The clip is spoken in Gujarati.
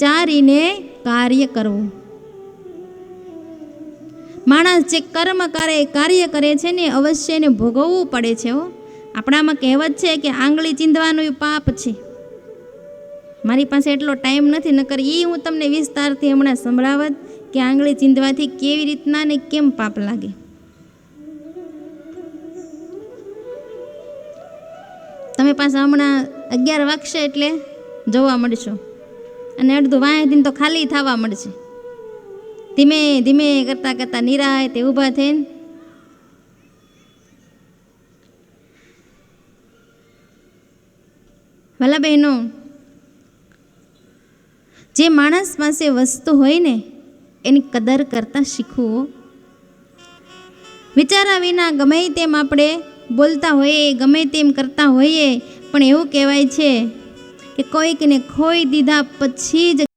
વિચારીને કાર્ય કરવું. માણસ જે કર્મ કરે, કાર્ય કરે છે ને અવશ્ય એને ભોગવવું પડે છે હો. આપણામાં કહેવત છે કે આંગળી ચીંધવાનું પાપ છે. મારી પાસે એટલો ટાઈમ નથી, નકર એ હું તમને વિસ્તારથી હમણાં સંભળાવત કે આંગળી ચીંધવાથી કેવી રીતના ને કેમ પાપ લાગે. તમે પાસે હમણાં અગિયાર વાગશે એટલે જોવા મળશો. અને અડધું વાંચીને તો ખાલી થવા મળશે. ધીમે ધીમે કરતાં કરતાં નિરાય તે ઊભા થઈને ભલા બહેનો જે માણસ પાસે વસ્તુ હોય ને, એની કદર કરતાં શીખવું વિચારા વિના ગમે તેમ આપણે બોલતા હોઈએ, ગમે તેમ કરતા હોઈએ, પણ એવું કહેવાય છે કોઈકને ખોઈ દીધા પછી જ